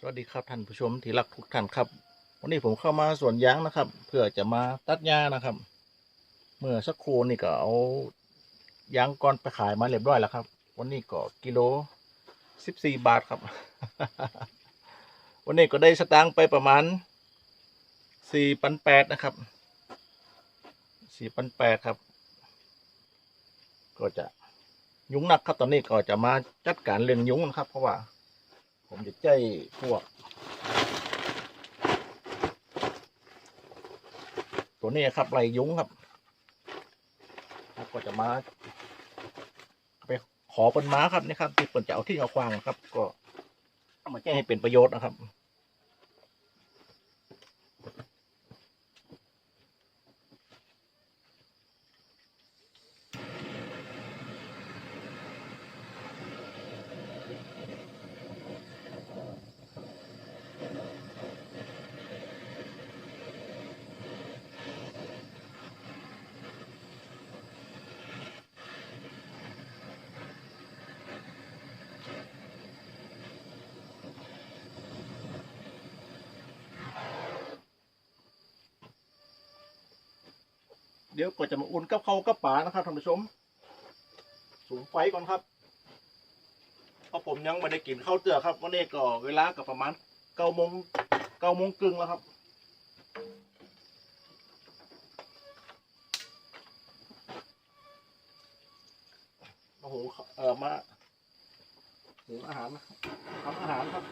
สวัสดีครับท่านผู้ชมที่รักทุกท่านครับ วันนี้ผมเข้ามาสวนยางนะครับ เพื่อจะมาตัดหญ้านะครับ เมื่อสักครู่นี่ก็เอายางก้อนไปขายมาเรียบร้อยแล้วครับ วันนี้ก็กิโลสิบสี่บาทครับ วันนี้ก็ได้สตางค์ไปประมาณสี่พันแปดนะครับสี่พันแปดครับ ก็จะยุ้งหนักครับตอนนี้ก็จะมาจัดการเรื่องยุ้งนะครับ เพราะว่า ผมจะใจพวก ตัวนี้ครับไรยุ้งครับก็จะมาไปขอเป็นม้าครับนี่ครับที่เปิดจะเอาที่เอาควางครับ ก็เอามาแก้ให้เป็นประโยชน์นะครับ เดี๋ยวก็จะมาอุ่นกับเขาวกับป่านะครับท่านผู้ชม สูงไฟก่อนครับเพราะผมยังไม่ได้กินข้าวเตือครับวันนี้ก็เวลาก็ประมาณเก้าโมงเก้าโมงครึ่งแล้วครับโอ้โหเออมาหุงอาหารครับทำอาหารครับ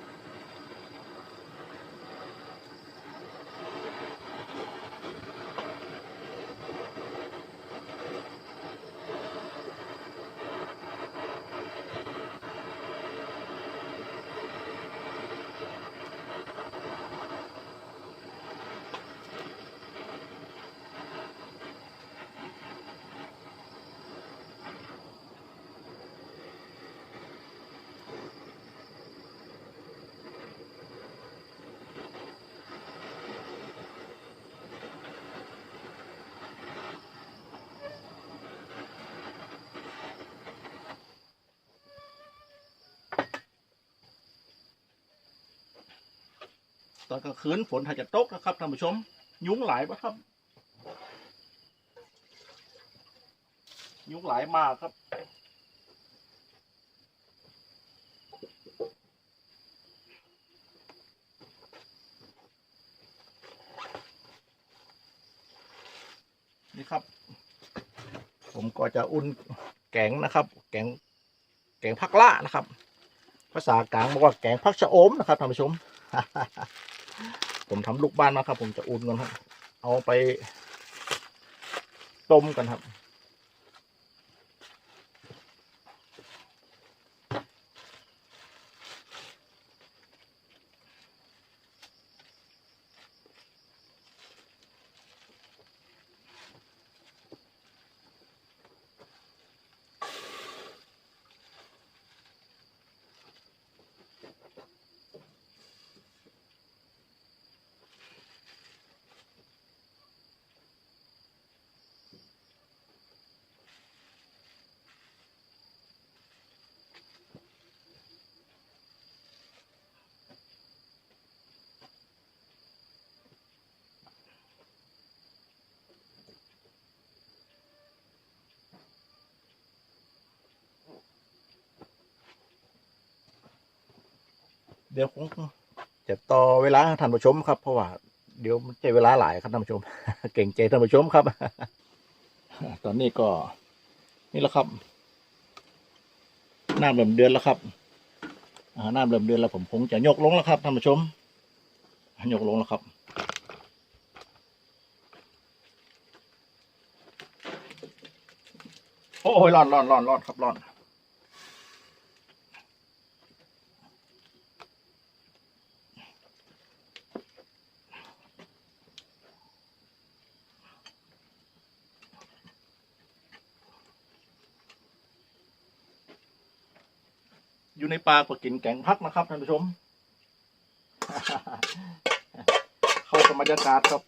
อนกลางคืนฝนอาจจะตกนะครับท่านผู้ชม ยุ้งหลายปะครับ ยุ้งหลายมากครับนี่ครับ ผมก็จะอุ่นแกงนะครับ แกงแกงผักละนะครับ ภาษากลางบอกว่าแกงผักชะอมนะครับท่านผู้ชม ผมทำลูกบ้านมาครับ ผมจะอุ่นก่อนครับ เอาไปต้มกันครับ เดี๋ยวคงจะต่อเวลาท่านผู้ชมครับ เพราะว่าเดี๋ยวมันใช้เวลาหลายครับท่านผู้ชม เก่งใจท่านผู้ชมครับ ตอนนี้ก็นี่แหละครับน้ำเริ่มเดือนแล้วครับอ่าน้ำเริ่มเดือนแล้วผมคงจะยกลงแล้วครับท่านผู้ชมยกลงแล้วครับโอ้ยร้อนร้อนร้อนร้อนครับร้อน อยู่ในปลาก็กินแกงพักนะครับท่านผู้ชม เข้ากับบรรยากาศครับ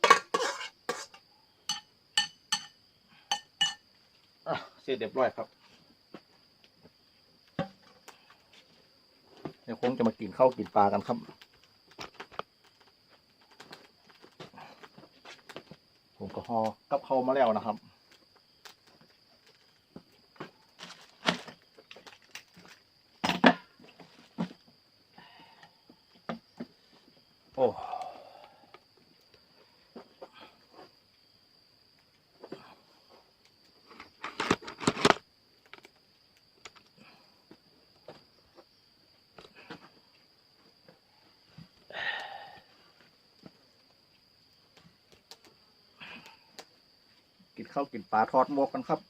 เสร็จเรียบร้อยครับเดี๋ยวคงจะมากินข้าวกินปลากันครับ ผมก็หอกับเข้ามาแล้วนะครับ ข้าวกินปลาทอดหมวกกันครับ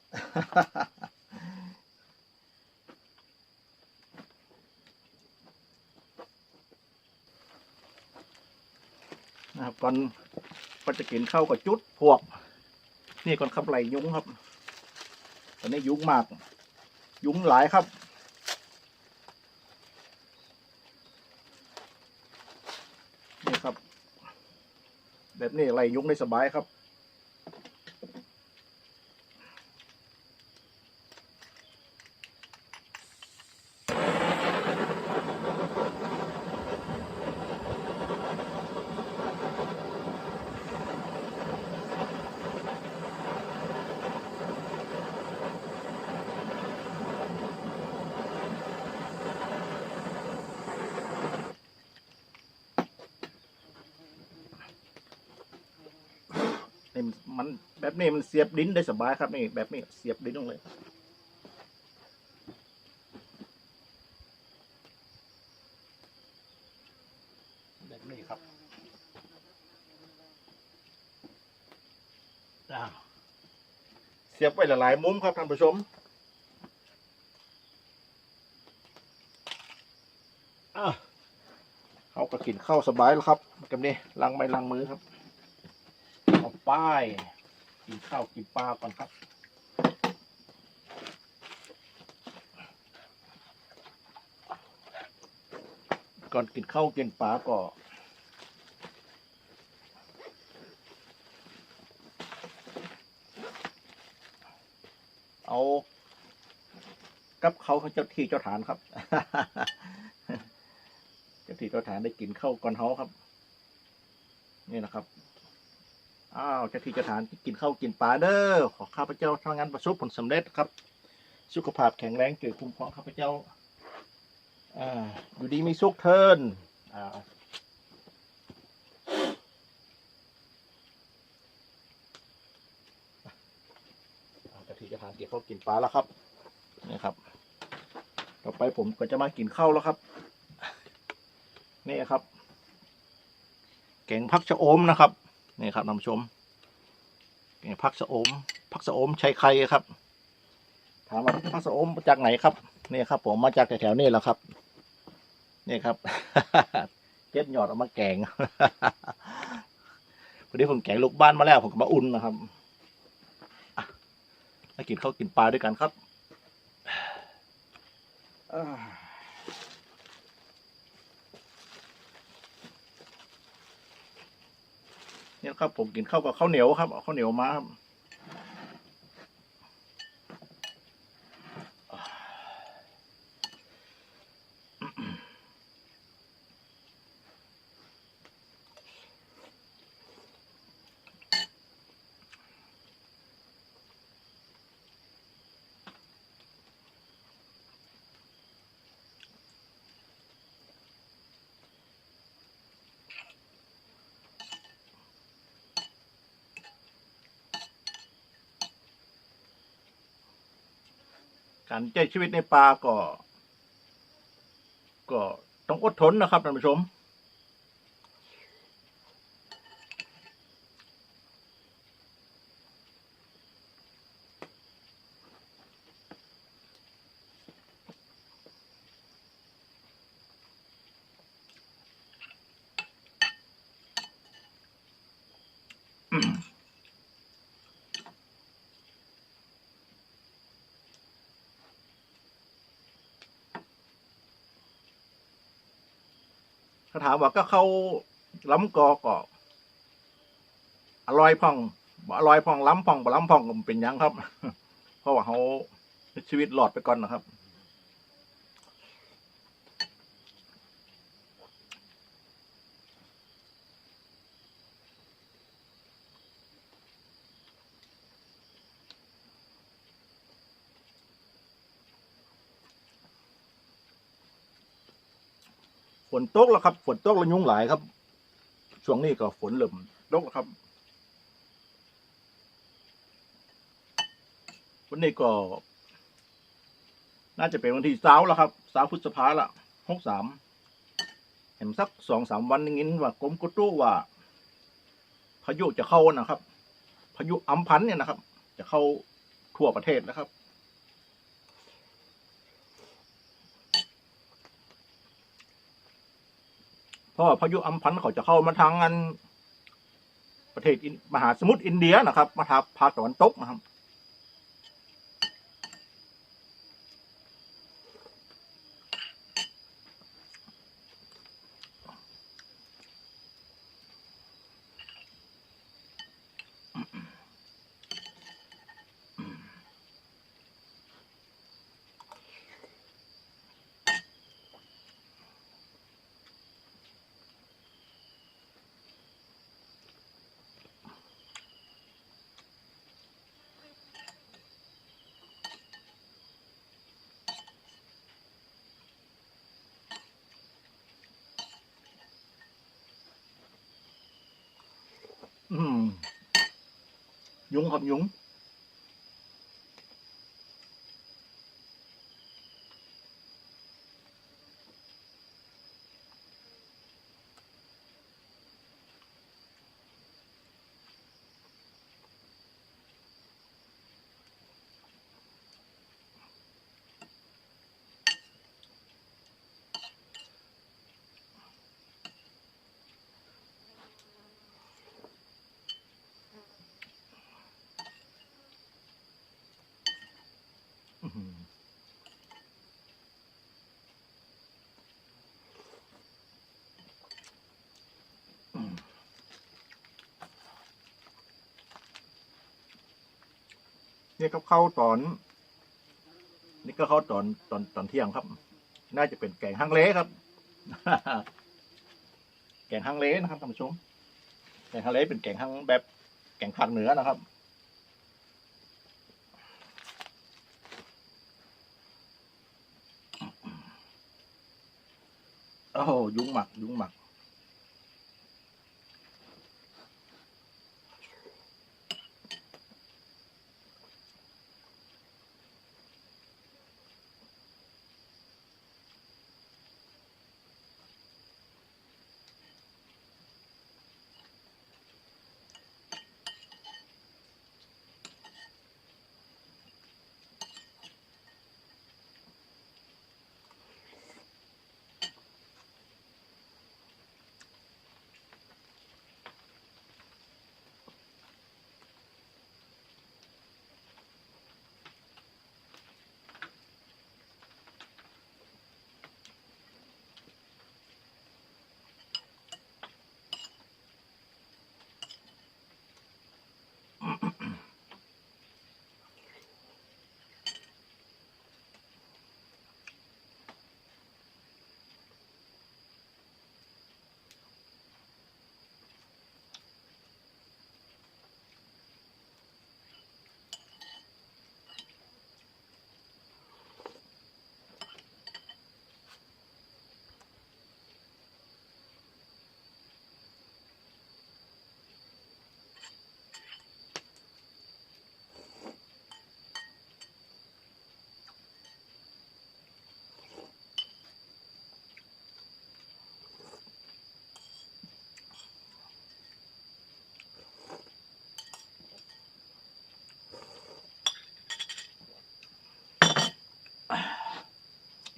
นะครับก่อนก็จะกินข้าวกับจุดพวก นี่ก่อนครับไหลยุ้งครับ ตอนนี้ยุ้งมาก ยุ้งหลายครับนี่ครับ แบบนี้ไหลยุ้งได้สบายครับ นี่ มันมันแบบนี้มันเสียบดิ้นได้สบายครับนี่แบบนี้เสียบดิ้นลงเลยแบบนี้ครับอ้าวเสียบไว้หลายๆมุมครับท่านผู้ชมอ้าวเขาก็กินข้าวสบายแล้วครับกับนี่ล้างไม้ล้างมือครับ ป้ายกินข้าวกินปลาก่อนครับก่อนกินข้าวกินปลาก็เอากับเขาของเจ้าที่เจ้าฐานครับ เจ้าที่เจ้าฐานได้กินข้าวก่อนเขาครับ นี่นะครับ อ้าวเจ้าที่เจ้าฐานกินข้าวกินปลาเด้อขอข้าพเจ้าทำงานประสบผลสำเร็จครับ สุขภาพแข็งแรงเกิดคุ้มครองข้าพเจ้าอ่าอยู่ดีมีสุขเทินอ่าอ่าเจ้าที่จ้าฐานเกี่ยวข้าวกินปลาแล้วครับนี่ครับ ต่อไปผมก็จะมากินข้าวแล้วครับ นี่ครับ แกงผักชะอมนะครับ นี่ครับท่านผู้ชมแกงผักชะอมผักชะอมใช้ไข่ครับ ถามว่าผักชะอมมาจากไหนครับนี่ครับ ผมมาจากแถวๆนี่แหละครับนี่ครับเก็บหยอดเอามาแกงพอดีผมแกงลูกบ้านมาแล้วผมก็มาอุ่นนะครับอะมากินข้าวกินปลาด้วยกันครับอ่า เนี่ย ครับ ผมกินข้าวกับข้าวเหนียวครับเอาข้าวเหนียวมา การใช้ชีวิตในป่าก็ ก็ต้องอดทนนะครับท่านผู้ชม เขาถามว่าก็เขาล้ำกอก็อร่อยพ่องบ่อร่อยพ่องล้ำพ่องบ่ล้ำพ่องก็บ่เป็นยังครับ เพราะว่าเขาชีวิตหลอดไปก่อนนะครับ นตกแล้วครับ ฝนตกแล้วยุงหลายครับ ช่วงนี้ก็ฝนเริ่มตกแล้วครับ วันนี้ก็ น่าจะเป็นวันที่สาวแล้วครับสาวพฤษภาละหกสามเห็นสักสองสามวันนึงนี้ว่ากรมกุตุว่า พายุจะเข้านะครับ พายุอัมพันเนี่ยนะครับ จะเข้าทั่วประเทศนะครับ เพราะว่าพายุอัมพันธ์เขาจะเข้ามาทางอันประเทศมหาสมุทรอินเดียนะครับ มาทางภาคตะวันตกนะครับ อืมยุง นี่ก็เข้าตอน นี่ก็เข้าตอนตอนตอนเที่ยงครับ น่าจะเป็นแกงฮังเลครับ แกงฮังเลนะครับท่านผู้ชม แกงฮังเลเป็นแกงฮังแบบแกงภาคเหนือนะครับโอ้ยุงหมัก ยุงหมัก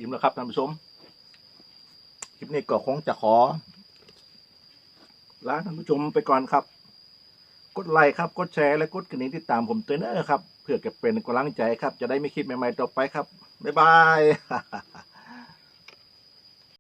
มแล้วครับท่านผู้ชม คลิปนี้ก็คงจะขอลาท่านผู้ชมไปก่อนครับ กดไลค์ครับ กดแชร์ และกดกระดิ่งติดตามผมเตัวเนอร์ครับ เพื่อเก็บเป็นกำลังใจครับ จะได้ไม่คิดใหม่ๆต่อไปครับ บ๊ายบาย